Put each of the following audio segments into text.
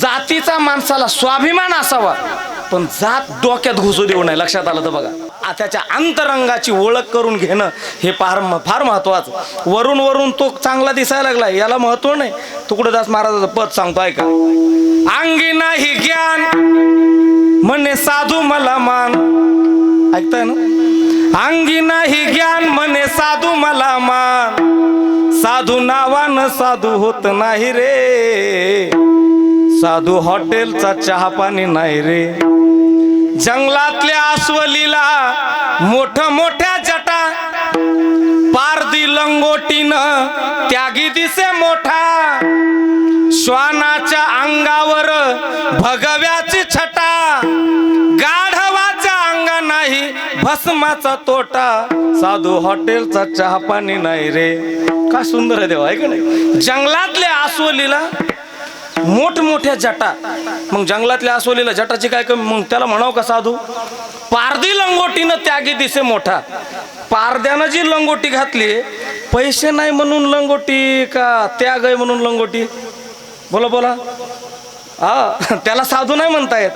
जातीचा माणसाला स्वाभिमान असावा पण जात डोक्यात घुसू देऊ नये. लक्षात आलं तर बघा. त्याच्या अंतरंगाची ओळख करून घेणं हे फार फार महत्वाचं. वरून वरून तो चांगला दिसायला लागला. याला महत्त्व नाही. तुकडदास महाराजाचं पद सांगतो ऐका. अंगी नाही ज्ञान म्हणे साधू मला मान. ऐकताय ना? अंगी नाही ज्ञान म्हणे साधू मला मान. साधू नावानं साधू होत नाही रे. साधू हॉटेलचा चहा पाणी नाही रे. जंगलातल्या अस्वलीला मोठ मोठ्या जटा पारदी लंगोटीनं त्यागी दिसे मोठा. श्वानाच्या अंगावर भगव्याची छटा गाढवाच्या अंगा नाही भस्माचा तोटा. साधू हॉटेलचा चहा पाणी नाही रे. का सुंदर आहे देवा आहे का नाही? जंगलातल्या अस्वलीला मोठमोठ्या जटा. मग जंगलातल्या असोलीला जटाची काय कमी? मग त्याला म्हणाव का साधू? पारदी लंगोटीनं त्यागी दिसे मोठा. पारद्यानं जी लंगोटी घातली पैसे नाही म्हणून लंगोटी का त्याग आहे म्हणून लंगोटी? बोला बोला. हा त्याला साधू नाही म्हणतायत.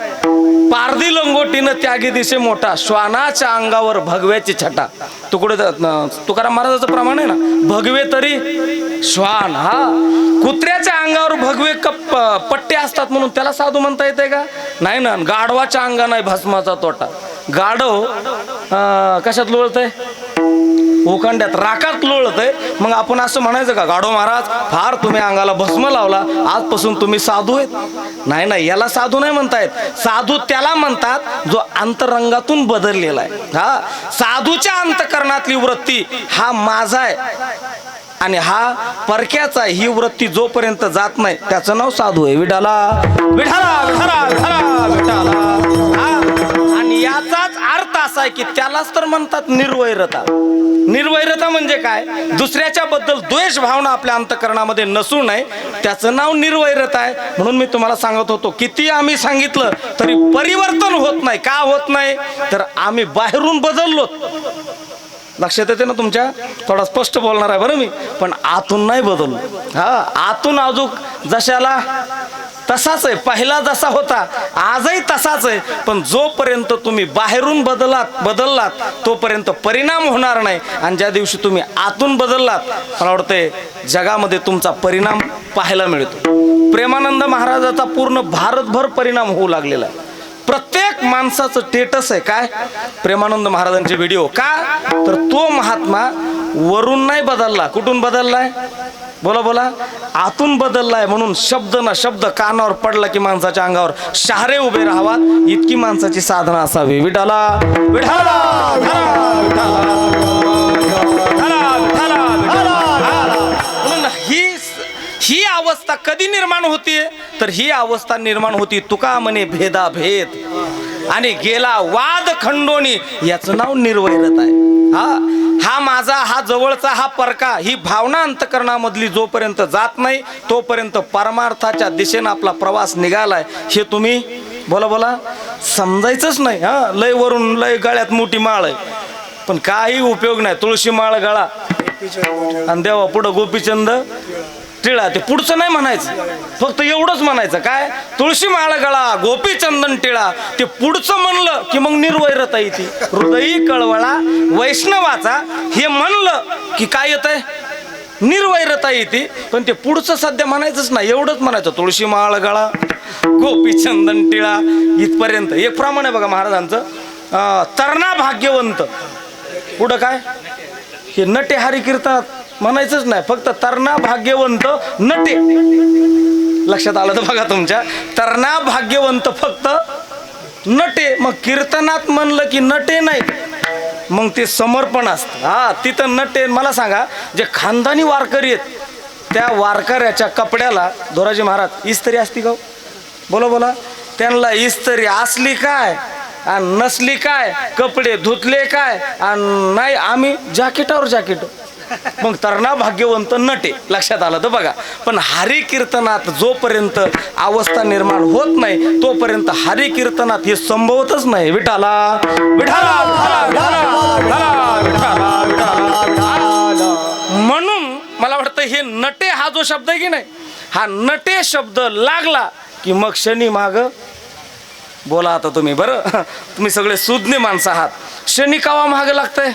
पारदी लंगोटीनं त्यागी दिसे मोठा श्वानाच्या अंगावर भगव्याची छटा. तुकडे तुकाराम महाराजाचं प्रमाण आहे ना? भगवे तरी श्वान हा. कुत्र्याच्या अंगावर भगवे कप पट्टे असतात म्हणून त्याला साधू म्हणता येते का? नाही ना गाढवाच्या अंगा नाही भस्माचा तोटा. गाढव कशात लोळत आहे उखंड्यात राखात लोळत आहे मग आपण असं म्हणायचं का गाडो महाराज फार तुम्ही अंगाला भस्म लावला. आजपासून तुम्ही साधू आहेत. नाही नाही याला साधू नाही म्हणतायत. साधू त्याला म्हणतात जो अंतरंगातून बदललेला आहे. हा साधूच्या अंतकरणातली वृत्ती हा माझा आहे. आणि हा परक्याचा आहे. ही वृत्ती जोपर्यंत जात नाही त्याचं नाव साधू आहे. विठाला विठाला विठाला विठाला विठाला असा आहे की त्यालाच तर म्हणतात निर्वैरता. निर्वैरता म्हणजे काय? दुसऱ्याच्या बद्दल द्वेष भावना आपल्या अंतकरणामध्ये नसू नये. त्याचं नाव निर्वैरता आहे. म्हणून मी तुम्हाला सांगत होतो किती आम्ही सांगितलं तरी परिवर्तन होत नाही. का होत नाही? तर आम्ही बाहेरून बदललो लक्षात येते ना तुमच्या थोडा स्पष्ट बोलणार आहे बरं मी. पण आतून नाही बदललो हा आतून अजून जशाला तसाच आहे. पहिला जसा होता आजही तसाच आहे. पण जोपर्यंत तुम्ही बाहेरून बदलात बदललात तोपर्यंत परिणाम होणार नाही. आणि ज्या दिवशी तुम्ही आतून बदललात मला वाटतंय जगामध्ये तुमचा परिणाम पाहायला मिळतो. प्रेमानंद महाराजाचा पूर्ण भारतभर परिणाम होऊ लागलेला आहे. प्रत्येक माणसाचं स्टेटस आहे. काय? प्रेमानंद महाराजांचे व्हिडिओ का? तर तो महात्मा वरून नाही बदलला. कुठून बदललाय? बोला बोला. आतून बदललाय म्हणून शब्द ना शब्द कानावर पडला की माणसाच्या अंगावर शहारे उभे राहावात. इतकी माणसाची साधना असावी. विठाला विठाला ही ही अवस्था कधी निर्माण होते? तर ही अवस्था निर्माण होती तुका म्हणे भेदा भेद आणि गेला वाद खंडोनी याचं नाव निर्वैरत आहे. हा हा माझा हा जवळचा हा परका ही भावना अंतकरणामधली जोपर्यंत जात नाही तोपर्यंत परमार्थाच्या दिशेनं आपला प्रवास निघालाय. हे तुम्ही बोला बोला. समजायचंच नाही हा. लय वरून लय गळ्यात मोठी माळ आहे. पण काही उपयोग नाही. तुळशी माळ गळा. आणि देवा पुढं गोपीचंद. टिळा ते पुढचं नाही म्हणायचं. फक्त एवढंच म्हणायचं. काय? तुळशी माळ गळा गोपीचंदन टिळा ते पुढचं म्हणलं की मग निर्वैरता येते हृदयी कळवळा वैष्णवाचा हे म्हणलं की काय येत आहे निर्वैरता येते पण ते पुढचं सध्या म्हणायचंच नाही. एवढंच म्हणायचं. तुळशी माळ गळा गोपीचंदन टिळा इथपर्यंत. एक प्रमाण आहे बघा महाराजांचं. तरणा भाग्यवंत. पुढं काय? हे नटे हारी कीर्तनात म्हणायचंच नाही. फक्त तरणा भाग्यवंत नटे. लक्षात आलं तर बघा तुमच्या. तरणा भाग्यवंत फक्त नटे. मग कीर्तनात म्हणलं की नटे नाही मग ते समर्पण असतं. हा तिथं नटे. मला सांगा जे खानदानी वारकरी आहेत त्या वारकऱ्याच्या कपड्याला धोराजी महाराज इस्तरी असती का हो? बोला बोला. त्यांना इस्तरी असली काय? आणि नसली काय? कपडे धुतले काय? आणि नाही आम्ही जॅकेटावर जॅकेट. मग तरणा भाग्यवंत नटे लक्षात आलं तर बघा. पण हरी कीर्तनात जोपर्यंत अवस्था निर्माण होत नाही तोपर्यंत हरी कीर्तनात हे संभवतच नाही. विठाला विठाला म्हणून मला वाटतं हे नटे हा जो शब्द आहे की नाही हा नटे शब्द लागला की मग शनी माग बोला आता तुम्ही. बरं तुम्ही सगळे सुज्ञ माणसं आहात. शनी कावा माग लागतंय?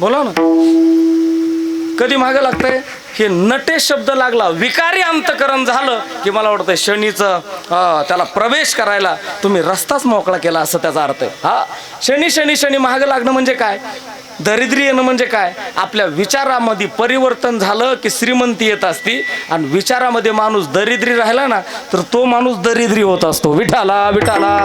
बोला ना. कधी मागं लागतंय? हे नटे शब्द लागला. विकारी अंतकरण झालं की मला वाटतंय शनीचं त्याला प्रवेश करायला तुम्ही रस्ताच मोकळा केला असं त्याचा अर्थ आहे. हा. शनी शनी शनी महाग लागणं म्हणजे काय? दरिद्री येणं म्हणजे काय? आपल्या विचारामध्ये परिवर्तन झालं की श्रीमंती येत असती आणि विचारामध्ये माणूस दरिद्री राहिला ना तर तो माणूस दरिद्री होत असतो. विठाला विठाला.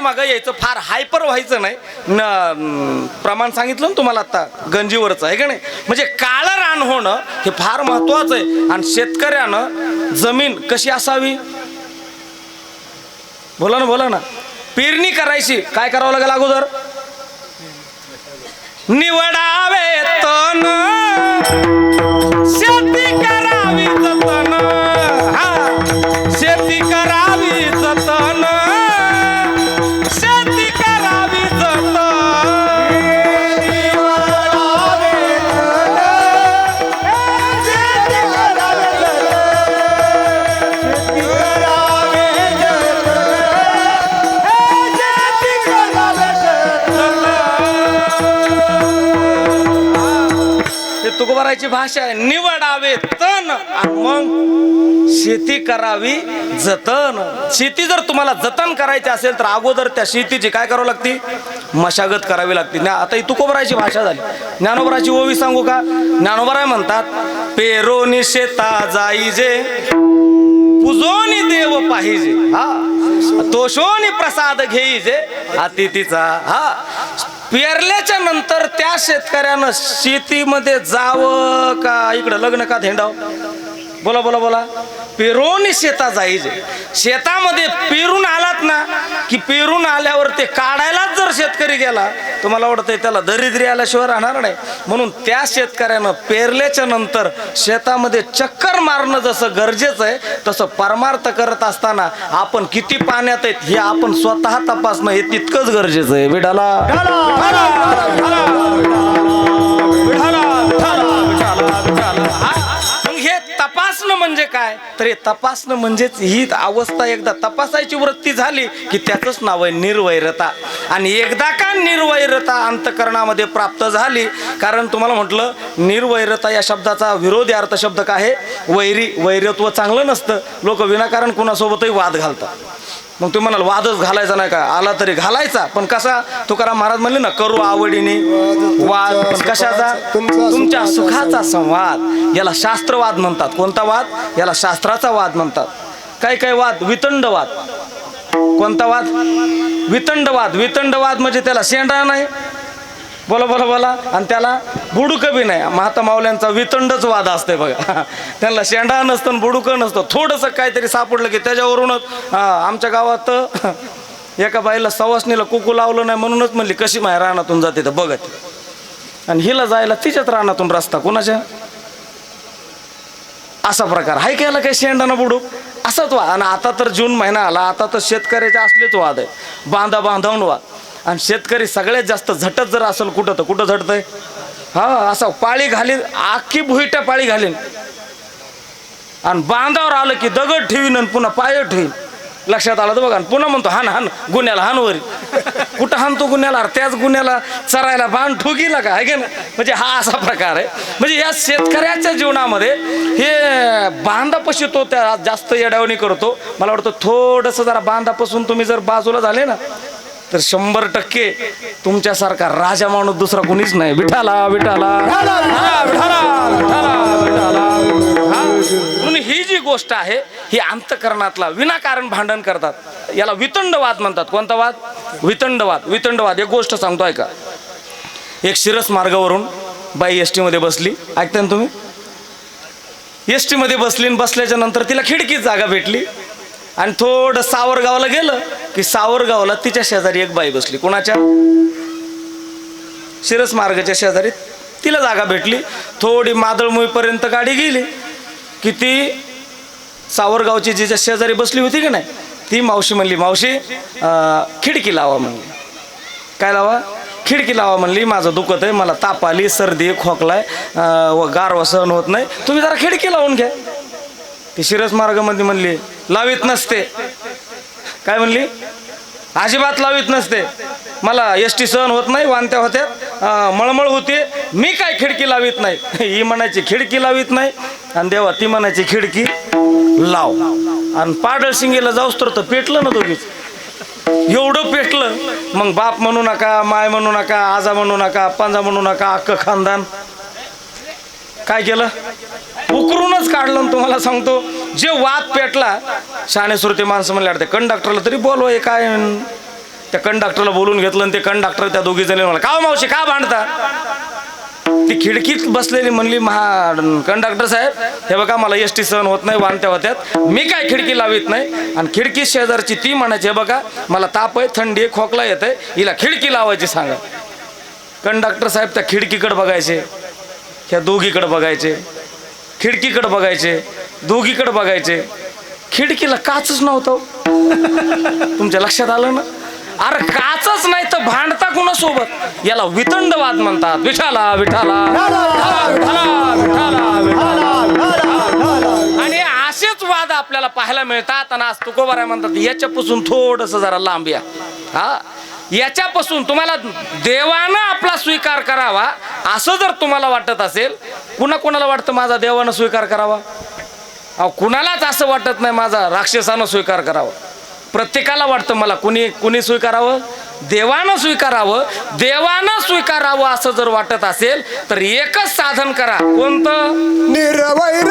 मागं यायचं फार हायपर व्हायचं नाही. न प्रमाण सांगितलं ना तुम्हाला आता गंजीवरचं आहे का नाही? म्हणजे काळं रान होणं हे फार महत्वाचं आहे. आणि शेतकऱ्यानं जमीन कशी असावी? बोला ना बोला ना. पेरणी करायची काय करावं लागेल अगोदर? निवडावे तण. शेती करावी तुकोबाराची भाषा आहे. निवडावे तण. आणि मग शेती करावी जतन. शेती जर तुम्हाला जतन करायची असेल तर अगोदर त्या शेतीची काय करावं लागते? मशागत करावी लागते. ना आता ही तुकोबराची भाषा झाली. ज्ञानोबराची ओवी सांगू का? ज्ञानोबराय म्हणतात पेरोनी शेता जाईजे पुजोनी देव पाहिजे. हा? तोषोनी प्रसाद घेईजे अतिथीचा. हा? पेरल्याच्या नंतर त्या शेतकऱ्यानं शेतीमध्ये जावं का? इकडं लग्न का धेंडाव? बोला बोला बोला. पेरून शेता जायचे. शेतामध्ये पेरून आलात ना की पेरून आल्यावर ते काढायलाच जर शेतकरी गेला तर मला वाटतंय त्याला दरिद्री आल्याशिवाय राहणार नाही. म्हणून त्या शेतकऱ्यानं पेरल्याच्या नंतर शेतामध्ये चक्कर मारणं जसं गरजेचं आहे तसं परमार्थ करत असताना आपण किती पाण्यात आहेत हे आपण स्वतः तपासणं हे तितकंच गरजेचं आहे. विडाला म्हणजे काय? तर हे तपासणं म्हणजेच ही अवस्था. एकदा तपासायची वृत्ती झाली की त्याचंच नाव आहे निर्वैरता. आणि एकदा का निर्वैरता अंतकरणामध्ये प्राप्त झाली? कारण तुम्हाला म्हटलं निर्वैरता या शब्दाचा विरोधी अर्थ शब्द काय आहे? वैरी वैरत्व चांगलं नसतं. लोक विनाकारण कुणासोबतही वाद घालतात. मग तुम्ही म्हणाल वादच घालायचा नाही का? आला तरी घालायचा. पण कसा? तुकाराम महाराज म्हणले ना करू आवडीने. वाद पण कशाचा तुमच्या सुखाचा संवाद. याला शास्त्रवाद म्हणतात. कोणता वाद? याला शास्त्राचा वाद म्हणतात. काही काही वाद? वितंडवाद. कोणता वाद? वितंडवाद. वितंडवाद म्हणजे त्याला शेंडा नाही. बोला बोला बोला. आणि त्याला बुडुक बी नाही. महात्मा माऊल्यांचा वितंडच वाद असते बघा. त्यांना शेंडा नसतं आणि बुडुकं नसतं. थोडंसं काहीतरी सापडलं की त्याच्यावरूनच आमच्या गावात एका बाईला सवासणीला कुकू लावलं नाही म्हणूनच म्हणली कशी माय रानातून जाते तर बघत आणि हिला जायला तिच्याच रानातून रस्ता कोणाच्या? असा प्रकार. हाय केला काही शेंडाना बुडूक? असाच वाद. आणि आता तर जून महिना आला. आता तर शेतकऱ्याचे असलेच वाद आहे. बांधा बांधावून वाद. आणि शेतकरी सगळ्यात जास्त झटत जर असेल कुठं तर कुठं झटतंय? हा असा पाळी घालीन आखी भुईट्या पाळी घालीन. आणि बांधावर आलं की दगड ठेवीन आणि पुन्हा पाय ठेवीन. लक्षात आलं तर बघा आणि पुन्हा म्हणतो हान हान गुन्ह्याला हान वरी. कुठं हानतो गुन्ह्याला? अरे त्याच गुन्ह्याला चरायला बाण ठोकीला का? आहे की ना म्हणजे हा असा प्रकार आहे. म्हणजे या शेतकऱ्याच्या जीवनामध्ये हे बांधापशी तो त्या जास्त येडावणी करतो. मला वाटतं थोडंसं जरा बांधापासून तुम्ही जर बाजूला झाले ना तर शंभर टक्के तुमच्यासारखा राजा माणूस दुसरा कोणीच नाही. विठाला विठाला. म्हणून ही जी गोष्ट आहे ही अंतकरणातला विनाकारण भांडण करतात. याला वितंडवाद म्हणतात. कोणता वाद? वितंडवाद. वितंडवाद एक गोष्ट सांगतो ऐका. एक शिरस मार्गावरून बाई एस टीमध्ये बसली. ऐकताय ना तुम्ही? एस टीमध्ये बसली बसल्याच्या नंतर तिला खिडकीत जागा भेटली. आणि थोडं सावरगावला गेलं की सावरगावला तिच्या शेजारी एक बाई बसली. कोणाच्या? शिरस मार्गाच्या शेजारी. तिला जागा भेटली. थोडी मादळमुईपर्यंत गाडी गेली की ती सावरगावची जिच्या शेजारी बसली होती की नाही ती मावशी म्हणली मावशी खिडकी लावा म्हणली. काय लावा? खिडकी लावा म्हणली माझं दुखत आहे मला ताप आली सर्दी खोकलाय आहे व गारवा सहन होत नाही. तुम्ही जरा खिडकी लावून घ्या. ती शिरस मार्गामध्ये म्हणली लावीत नसते. काय म्हणली? अजिबात लावीत नसते. मला एस टी सहन होत नाही वांत्या होत्या मळमळ होते. मी काय खिडकी लावीत नाही? ही म्हणायची खिडकी लावीत नाही. आणि देवा ती म्हणायची खिडकी लाव. आणि पाडळ सिंगेला जाऊस तर तर पेटलं ना दोघीच. एवढं पेटलं मग बाप म्हणू नका माय म्हणू नका आजा म्हणू नका पंजा म्हणू नका अख्खं खानदान. काय केलं? उकरूनच काढलं आणि तुम्हाला सांगतो जे वाद पेटला शाणे सुरते माणसं म्हणले ते कंडक्टरला तरी बोलव हे काय? त्या कंडक्टरला बोलून घेतलं आणि ते कंडक्टर त्या दोघी जणी मला का मावशी का भांडता? ती खिडकीत बसलेली म्हणली महा कंडक्टर साहेब हे बघा मला एस टी सहन होत नाही वाणत्या होत्यात. मी काय खिडकी लावित नाही? आणि खिडकी शेजारची ती म्हणायची हे बघा मला ताप आहे थंडी आहे खोकला येत आहे हिला खिडकी लावायची सांगा. कंडक्टर साहेब त्या खिडकीकडे बघायचे ह्या दोघीकडे बघायचे खिडकीकडे बघायचे. दोघीकडे बघायचे. खिडकीला काचच नव्हतं. तुमच्या लक्षात आलं ना? अरे काचच नाही तर भांडता कुणासोबत? याला वितंडवाद म्हणतात. विठाला विठाला. आणि असेच वाद आपल्याला पाहायला मिळतात आणि आज तुकोबारा म्हणतात याच्यापासून थोडस जरा लांब या. हा? याच्यापासून तुम्हाला देवानं आपला स्वीकार करावा असं जर तुम्हाला वाटत असेल कुणा कोणाला वाटतं माझा देवानं स्वीकार करावा? अहो कुणालाच असं वाटत नाही माझा राक्षसानं स्वीकार करावा. प्रत्येकाला वाटतं मला कुणी कुणी स्वीकारावं? देवानं स्वीकारावं. देवानं स्वीकारावं असं जर वाटत असेल तर एकच साधन करा. कोणतं? निर्वैर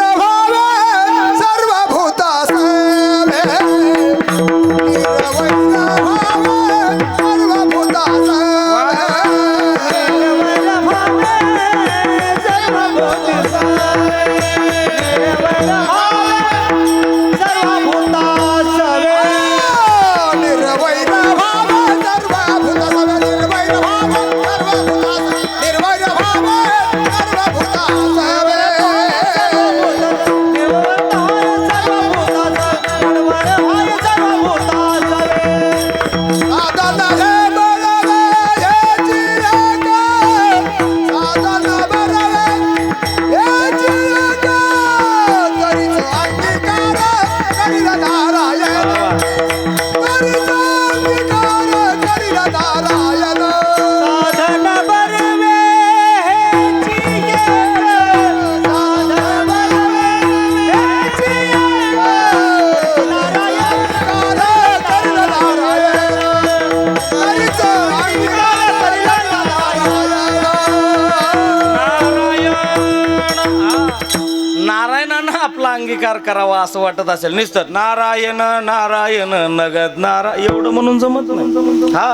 आपला अंगीकार करावा असं वाटत असेल. निसतं नारायण नारायण नगद नारायण एवढं म्हणून जमत नाही. हा.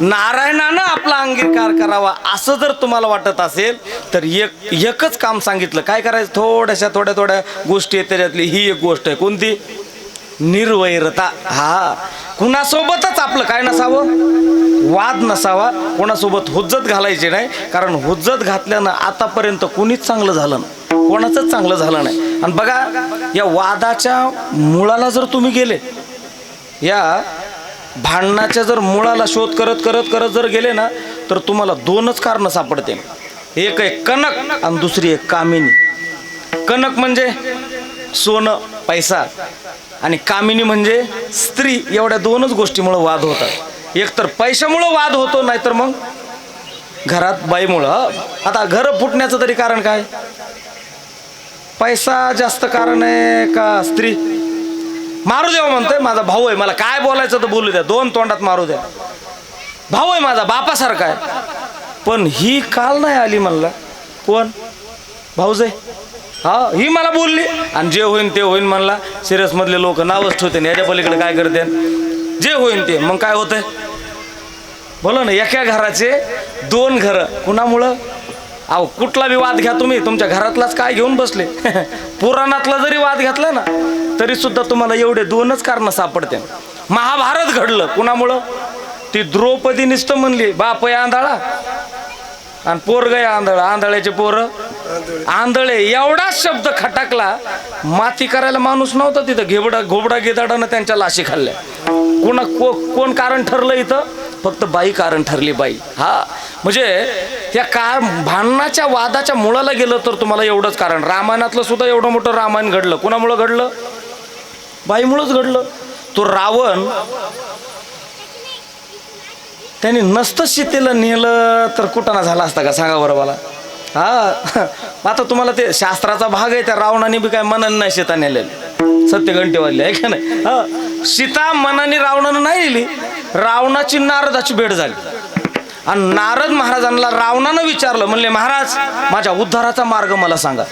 नारायणानं आपला अंगीकार करावा असं जर तुम्हाला वाटत असेल तर एक एकच काम सांगितलं. काय करायचं? थोड्याशा थोड्या थोड्या गोष्टी आहेत त्याच्यातली ही एक गोष्ट आहे. कोणती? निर्वैरता. हा. कुणासोबतच आपलं काय नसावं? वाद नसावा. कोणासोबत हुज्जत घालायची नाही. कारण हुज्जत घातल्यानं आतापर्यंत कुणीच चांगलं झालं नाही. कोणाचंच चांगलं झालं नाही. आणि बघा या वादाच्या मुळाला जर तुम्ही गेले या भांडणाच्या जर मुळाला शोध करत करत करत जर गेले ना तर तुम्हाला दोनच कारणं सापडते एक आहे कनक आणि दुसरी आहे कामिनी. कनक म्हणजे सोनं पैसा. आणि कामिनी म्हणजे स्त्री. एवढ्या दोनच गोष्टीमुळं वाद होतात. एक तर पैशामुळं वाद होतो नाहीतर मग घरात बाईमुळं. आता घर फुटण्याचं तरी कारण काय? पैसा जास्त कारण आहे का स्त्री? मारू द्या म्हणतोय माझा भाऊ आहे. मला काय बोलायचं तर बोलू द्या. दोन तोंडात मारू द्या. भाऊ आहे माझा बापासारखा आहे. पण ही काल नाही आली म्हणला. कोण? भाऊज आहे हा ही मला बोलली. आणि जे होईन ते होईन म्हणला. सिरियसमधले लोक नावच ठेवते याच्या पलीकडे काय करते? जे होईन ते. मग काय होतंय? बोला ना एका घराचे दोन घरं. कुणामुळं? अहो कुठला बी वाद घ्या तुम्ही. तुमच्या घरातलाच काय घेऊन बसले? पुराणातला जरी वाद घेतला ना तरी सुद्धा तुम्हाला एवढे दोनच कारण सापडते. महाभारत घडलं. कुणामुळं? ती द्रौपदी निष्ठ म्हणली बाप या आंधळा आणि पोरग आहे आंधळ. आंधळ्याचे पोरं? आंधळे. एवढाच शब्द खटाकला माती करायला माणूस नव्हता तिथं. घेबडा घोबडा गिदाडानं त्यांच्या लाशी खाल्ल्या. कोणा को कोण कारण ठरलं इथं? फक्त बाई कारण ठरली बाई. हा. म्हणजे या का भांडणाच्या वादाच्या मुळाला गेलं तर तुम्हाला एवढंच कारण. रामायणातलं सुद्धा एवढं मोठं रामायण घडलं. कुणामुळं घडलं? बाईमुळंच घडलं. तो रावण त्यांनी नसतं सीतेला नेलं तर कुटाणा झाला असता का? सांगा बरं मला. हा. आता तुम्हाला ते शास्त्राचा भाग आहे त्या रावणाने बी काय मनाने नाही सीता नेलेलं. सत्य घंटे वाजले आहे का नाही? हा. सीता मनाने रावणानं नाही नेली. रावणाची नारदाची भेट झाली. आणि नारद महाराजांना रावणानं विचारलं म्हणले महाराज माझ्या उद्धाराचा मार्ग मला सांगा.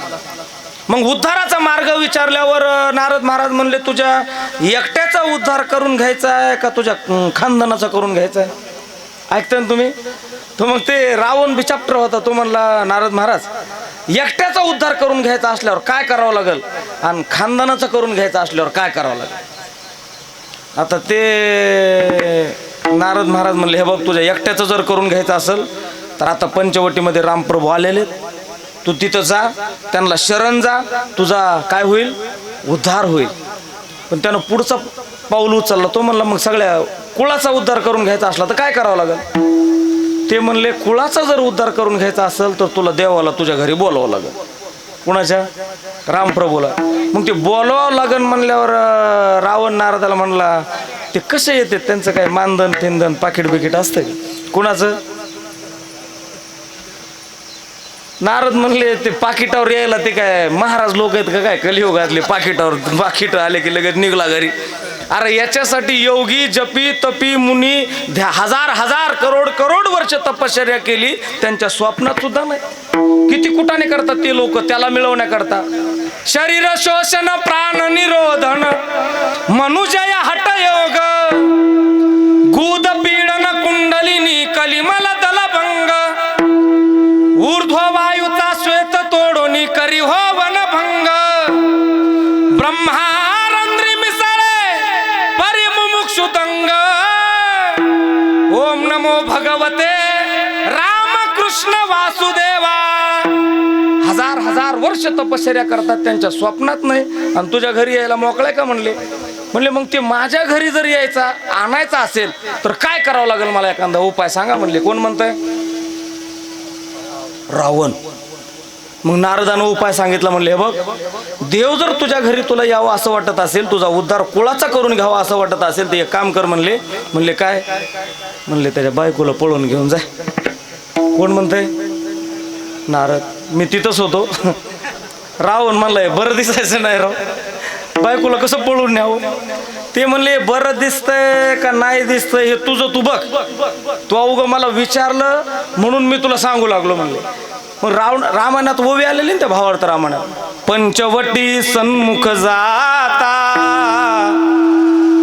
मग उद्धाराचा मार्ग विचारल्यावर नारद महाराज म्हणले तुझ्या एकट्याचा उद्धार करून घ्यायचा आहे का? तुझ्या खानदानाचा करून घ्यायचा आहे? ऐकता ना तुम्ही? तो मग ते रावण बिचाप्टर होता तो म्हणला नारद महाराज एकट्याचा उद्धार करून घ्यायचा असल्यावर काय करावं लागेल? आणि खानदानाचा करून घ्यायचा असल्यावर काय करावं लागेल? आता ते नारद महाराज म्हणले हे बघ तुझ्या एकट्याचं जर करून घ्यायचं असेल तर आता पंचवटीमध्ये रामप्रभू आलेले तू तिथं जा त्यांना शरण जा तुझा काय होईल? उद्धार होईल. पण त्यानं पुढचा पाऊल उचलला. तो म्हणला मग सगळ्या कुळाचा उद्धार करून घ्यायचा असला तर काय करावं लागेल? ते म्हणले कुळाचा जर उद्धार करून घ्यायचा असेल तर तुला देवाला तुझ्या घरी बोलावं लागेल. कुणाच्या? रामप्रभूला. मग ते बोलावं लागन म्हणल्यावर रावण नारदाला म्हणला ते कसे येते? त्यांचं काय मानधन थिंदन पाकिट बिकीट असतं कुणाचं? नारद म्हणले ते पाकिटावर यायला ते काय महाराज लोक आहेत का? काय कलियुगातले पाकिटावर पाकिट आले की लगेच निघला घरी. अरे याच्यासाठी योगी जपी तपी मुनी ध्या- हजार हजार करोड करोड वर्ष तपश्चर्या केली. त्यांच्या स्वप्नात सुद्धा नाही. किती कुटाने करतात ते लोक त्याला मिळवण्याकरता. शरीर शोषण प्राण निरोधन मनुजय हटयोग. गुद पीडन कुंडलिनी कलिमला कृष्ण वासुदेवा. हजार हजार वर्ष तपश्चर्या करतात त्यांच्या स्वप्नात नाही. आणि तुझ्या घरी यायला मोकळ्या का म्हणले? म्हणले मग ते माझ्या घरी जर यायचा आणायचा असेल तर काय करावं लागेल मला एखादा उपाय सांगा म्हणले. कोण म्हणतंय? रावण. मग नारदानं उपाय सांगितला म्हणले बघ देव जर तुझ्या घरी तुला यावं असं वाटत असेल तुझा उद्धार कुळाचा करून घ्यावा असं वाटत असेल ते एक काम कर म्हणले. म्हणले काय? म्हणले त्याच्या बायकोला पळून घेऊन जाय कोण म्हणतंय? नारद. मी तिथंच होतो. रावण म्हणलंय बरं दिसायचं नाही राव. बायकोला कसं पळून न्याव? ते म्हणले बरं दिसतंय का नाही दिसतंय हे तुझं तू बघ. तू अवघं मला विचारलं म्हणून मी तुला सांगू लागलो म्हणले. मग रावण रामायणात ओवी आलेली ना त्या भावार्थ रामायणात पंचवटी सन्मुख जाता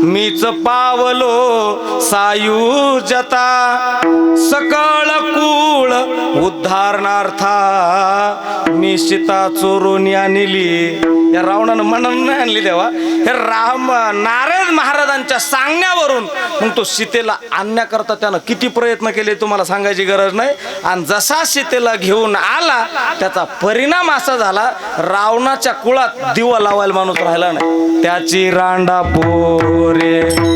मीच पावलो सायुजता सकळ कूळ उद्धारणार्था मी सीता चोरून आणली. या रावणानं म्हणून नाही आणली तेव्हा हे राम नारद महाराजांच्या सांगण्यावरून मग तो सीतेला आणण्याकरता त्यानं किती प्रयत्न केले तुम्हाला सांगायची गरज नाही. आणि जसा सीतेला घेऊन आला त्याचा परिणाम असा झाला रावणाच्या कुळात दिवा लावायला माणूस राहिला नाही. त्याची रांडा पोर मारी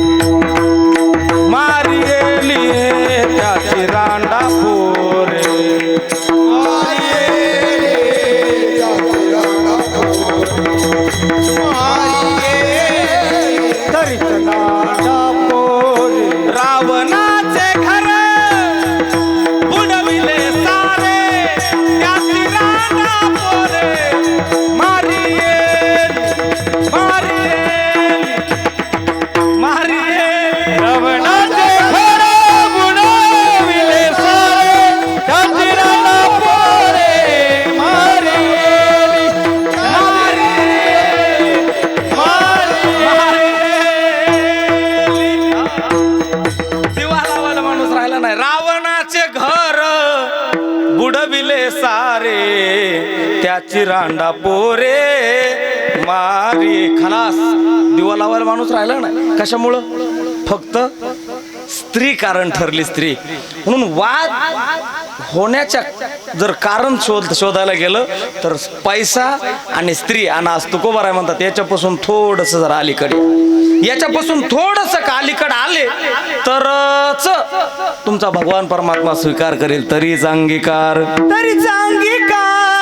रांडा पोरे मारी खलास. दिवा लावायला माणूस राहिला नाही. कशामुळं? फक्त स्त्री कारण ठरली स्त्री. म्हणून वाद होण्याच्या जर कारण शोध शोधायला गेलं तर पैसा आणि स्त्री आणि आज तुकोबाराय म्हणतात याच्यापासून थोडस जरा अलीकडे. याच्यापासून थोडस का अलीकडे आले तरच तुमचा भगवान परमात्मा स्वीकार करेल. तरीच अंगीकार तरी अंगीकार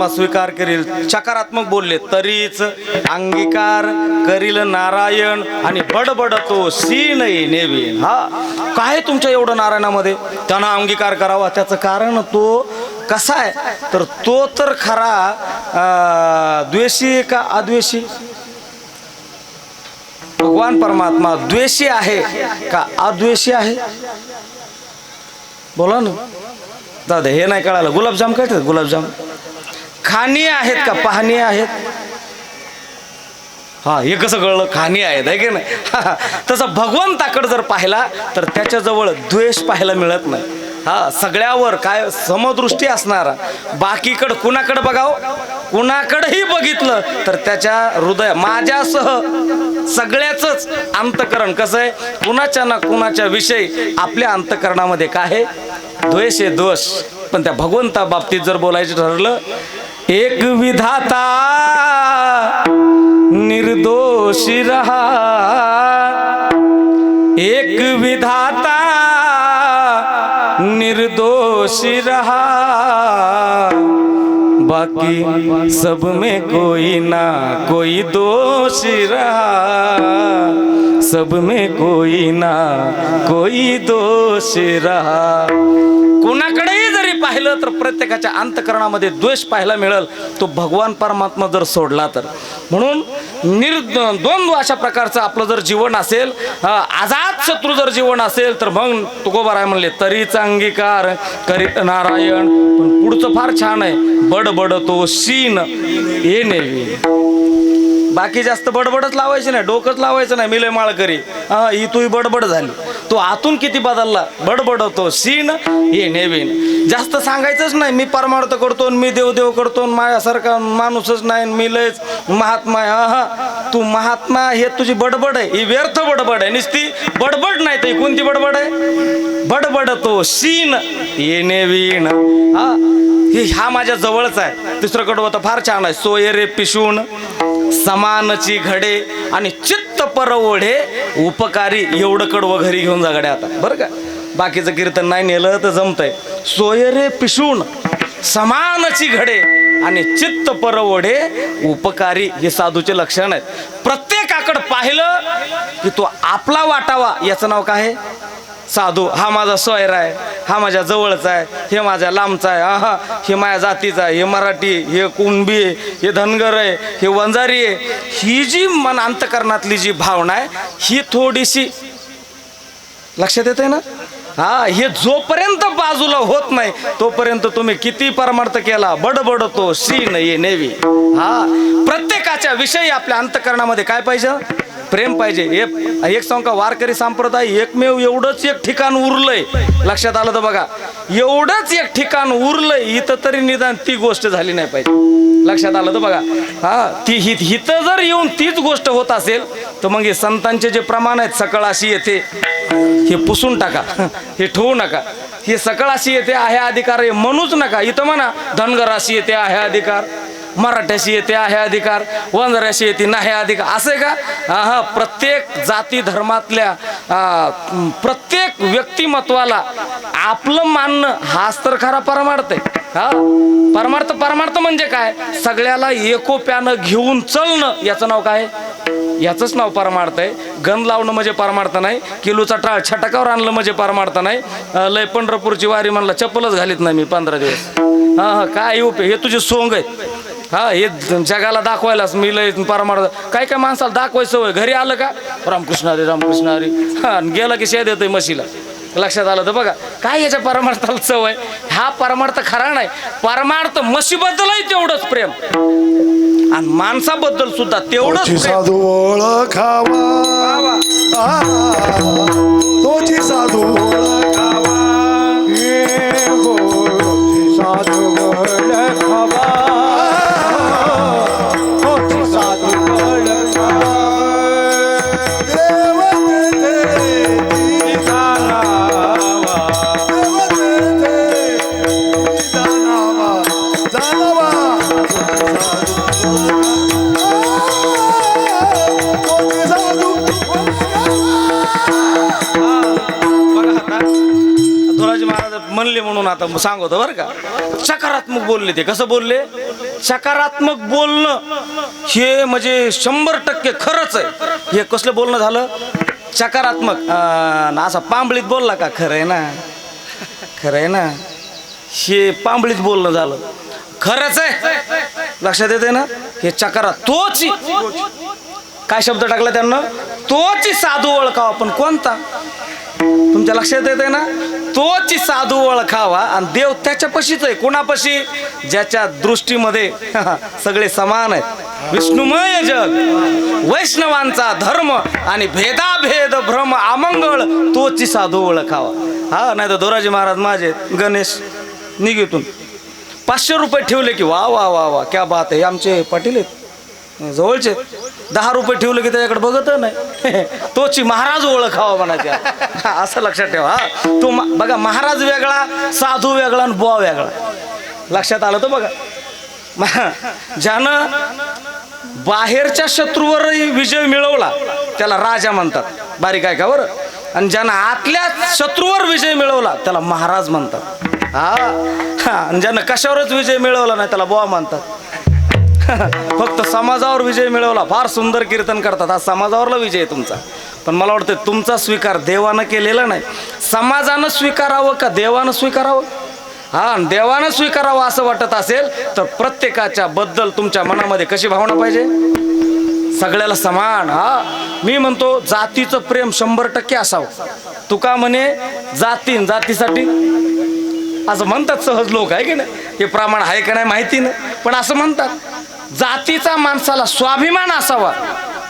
परमात्मा स्वीकार करील. सकारात्मक बोलले तरीच अंगीकार करील नारायण आणि बडबड तो नाही नेवी. हा काय तुमच्या एवढं नारायणामध्ये? त्यांना अंगीकार करावा. त्याचं कारण तो कसा आहे? तर तो तर खरा द्वेषी का अद्वेषी? भगवान परमात्मा द्वेषी आहे का अद्वेषी आहे? बोला ना. दादा हे नाही कळालं. गुलाबजाम काय गुलाबजाम? खाणी आहेत का? पाहणी आहेत. हा हे कसं कळलं? खाणी आहेत आहे की नाही? तसं भगवंताकडे जर पाहिला तर त्याच्याजवळ द्वेष पाहायला मिळत नाही. हा सगळ्यावर काय समदृष्टी असणारा. बाकीकडं कुणाकडं बघावं? कुणाकडंही बघितलं तर त्याच्या हृदय माझ्यासह सगळ्याच अंतकरण कसं आहे? कुणाच्या ना कुणाच्या विषयी आपल्या अंतकरणामध्ये काय आहे? द्वेष आहे दोष. पण त्या भगवंता बाबतीत जर बोलायचं ठरलं एक विधाता निर्दोष रहा। एक विधाता निर्दोष रहा। बाकी सब में कोई ना कोई दोष रहा। सब में कोई ना कोई दोष रहा। जरी पाहिलं तर प्रत्येकाच्या अंतकरणामध्ये द्वेष पाहायला मिळेल. तो भगवान परमात्मा जर सोडला तर. म्हणून निर द्वंद्व अशा प्रकारचं आपलं जर जीवन असेल आजाद शत्रू जर जीवन असेल तर मग तुकोबाराय म्हणले तरीच अंगीकार करीत नारायण पण पुढचं फार छान आहे. बडबड तो शीन येणे बाकी जास्त बडबडच लावायची नाही डोकंच लावायचं नाही मिले माळकरी. हा ही तुही बडबड झाली. तो आतून किती बदलला? बडबडतो. सीन हे नेवीन. जास्त सांगायचंच नाही मी परमार्थ करतो आणि मी देवदेव करतो आणि माझ्यासारखा माणूसच नाही आणि मी लयच महात्मा आहे. हा हा. तू महात्मा हे तुझी बडबड आहे. ही व्यर्थ बडबड आहे. नुसती बडबड नाही तर कोणती बडबड आहे? बडबडतो. सीन ये नेवीन. हा हे ह्या माझ्या जवळच आहे. तिसरं कडवं तर फार छान आहे. सोयरे पिशून. समानची घडे आणि चित्त परवडे उपकारी एवढं कडवं घरी घेऊन जा गड्या आता. बरं का? बाकीचं कीर्तन नाही नेलं तर जमतंय. सोयरे पिशून समानची घडे आणि चित्त परवडे उपकारी हे साधूचे लक्षण आहेत. प्रत्येकाकडं पाहिलं की तो आपला वाटावा याचं नाव काय आहे? साधू हा माझा सोयरा आहे हा माझ्या जवळचा आहे हे माझ्या लांबचा आहे हा हे माझ्या जातीचा आहे हे मराठी हे कुणबी आहे हे धनगर आहे हे वंजारी आहे ही जी मन अंतकरणातली जी भावना आहे ही थोडीशी लक्षात येते ना? हा हे जोपर्यंत बाजूला होत नाही तोपर्यंत तुम्ही किती परमार्थ केला बडबडतो श्री ये नेवी. हा प्रत्येकाच्या विषयी आपल्या अंतकरणामध्ये काय पाहिजे? प्रेम पाहिजे. एक एक सांग का वारकरी संप्रदाय एकमेव एवढंच एक ठिकाण उरलंय. लक्षात आलं तर बघा. एवढंच एक ठिकाण उरलंय इथं तरी निदान ती गोष्ट झाली नाही पाहिजे. लक्षात आलं तर बघा. हा ती हि हिथं जर येऊन तीच गोष्ट होत असेल तर मग हे संतांचे जे प्रमाण आहेत सकळ अशी येते. हे पुसून टाका. हे ठेवू नका. हे सकळ अशी येते आहे अधिकार. हे म्हणूच नका. इथं म्हणा धनगर अशी येते आहे अधिकार. मराठ्याशी येते आहे अधिकार. वंजाऱ्याशी येते नाही अधिकार. असं आहे का? हा हा प्रत्येक जाती धर्मातल्या प्रत्येक व्यक्तिमत्वाला आपलं मानणं हाच तर खरा परमार्थ आहे. हा? परमार्थ परमार्थ म्हणजे काय? सगळ्याला एकोप्यानं घेऊन चलणं. याचं नाव काय? याचंच नाव परमार्थ आहे. गण लावणं म्हणजे परमार्थ नाही. किलोचा टाळ छटकावर आणलं म्हणजे परमार्थ नाही. लय पंढरपूरची वारी म्हणला चप्पलच घालीत नाही मी पंधरा दिवस. हा हा काय उपयोग? हे तुझे सोंग आहेत. हा हे जगाला दाखवायलाच मी लय परमार्थ काय काय माणसाला दाखवायचं सवय? घरी आलं का? रामकृष्ण हरी रामकृष्ण हरी. हा गेला की शेद येतोय म्हशीला. लक्षात आलं तर बघा काय याच्या परमार्थाला सवय? हा परमार्थ खरा नाही. परमार्थ म्हशीबद्दलही तेवढंच प्रेम. आणि माणसाबद्दल सुद्धा तेवढंच साधू ओळखावा. तोची साधू ओळखावा आता सांगतो बरं का. सकारात्मक बोलले ते. कसं बोलले? सकारात्मक बोलणं हे म्हणजे शंभर टक्के खरंच आहे. हे कसलं बोलणं झालं? सकारात्मक. असा पांबळीत बोलला का? खरं आहे ना. खरं आहे ना. हे पांबळीत बोलणं झालं. खरंच आहे. लक्षात येते ना? हे चकारा तोच काय शब्द टाकला त्यांना? तोच साधू ओळखावा आपण कोणता? तुमच्या लक्षात येते ना? तोच साधू ओळखावा आणि देव त्याच्यापाशीच आहे. कोणापशी? ज्याच्या दृष्टीमध्ये सगळे समान आहेत. विष्णुमय जग वैष्णवांचा धर्म आणि भेदाभेद भ्रम अमंगळ तोची साधू ओळखावा. हा नाही तर दोराजी महाराज माझे गणेश निघेतून पाचशे रुपये ठेवले की वा वा वा वा. क्या बात आहे. आमचे पाटील आहेत. जवळचे दहा रुपये ठेवले की त्याच्याकडे बघत नाही. तोची महाराज ओळखावा म्हणायच्या असं लक्षात ठेवा तो बघा महाराज वेगळा साधू वेगळा आणि बुवा वेगळा. लक्षात आलं तर बघा. म- ज्यानं बाहेरच्या शत्रूवरही विजय मिळवला त्याला राजा म्हणतात. बारीक आहे का बरं? आणि ज्यानं आतल्या शत्रूवर विजय मिळवला त्याला महाराज म्हणतात. हा हा. आणि ज्यानं कशावरच विजय मिळवला नाही त्याला बुवा म्हणतात. फक्त समाजावर विजय मिळवला. फार सुंदर कीर्तन करतात. हा समाजावरला विजय आहे तुमचा. पण मला वाटतं तुमचा स्वीकार देवानं केलेला नाही. समाजानं स्वीकारावं का देवानं स्वीकारावं? हा देवानं स्वीकारावं असं वाटत असेल तर प्रत्येकाच्या बद्दल तुमच्या मनामध्ये कशी भावना पाहिजे? सगळ्याला समान. हा. मी म्हणतो जातीचं प्रेम शंभर टक्के असावं. तुका म्हणे जातीन जातीसाठी. असं म्हणतात सहज लोक आहे की नाही? हे प्रमाण आहे का नाही माहिती नाही. पण असं म्हणतात. जातीचा माणसाला स्वाभिमान असावा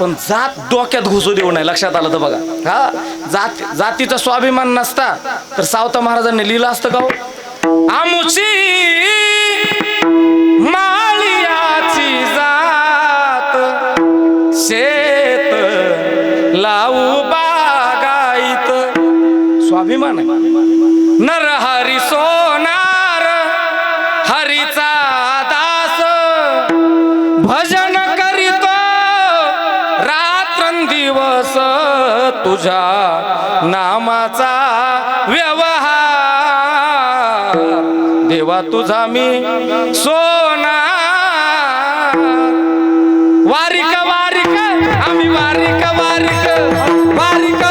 पण जात डोक्यात घुसू देऊ नये लक्षात आलं तर बघा हा जात जातीचा स्वाभिमान नसता तर सावता महाराजांनी लिहिलं असतं का हो? आमुची नामाचा व्यवहार. देवा तुझा मी सोना वारिक वारिक आम्ही वारिक वारिक वारिक वारिक.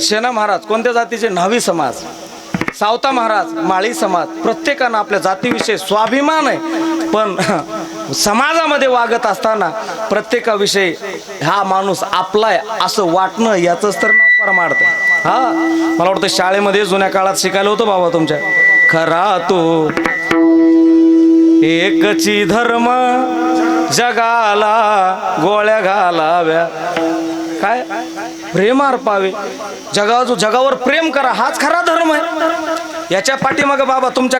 शेना महाराज कोणत्या जातीचे? न्हावी समाज. सावता महाराज माळी समाज. प्रत्येकानं आपल्या जातीविषयी स्वाभिमान आहे. पण समाजामध्ये वागत असताना प्रत्येकाविषयी हा माणूस आपला आहे असं वाटणं याचंच तर नाव परमार्थ हा मला वाटतं शाळेमध्ये जुन्या काळात शिकायला होतं बाबा तुमच्या. खरा तो एकची धर्म जगाला गोळ्या घालाव्या. काय? प्रेम अर्पावे. जगा जगावर प्रेम करा. हाच खरा धर्म आहे. याच्या पाठीमागं बाबा तुमच्या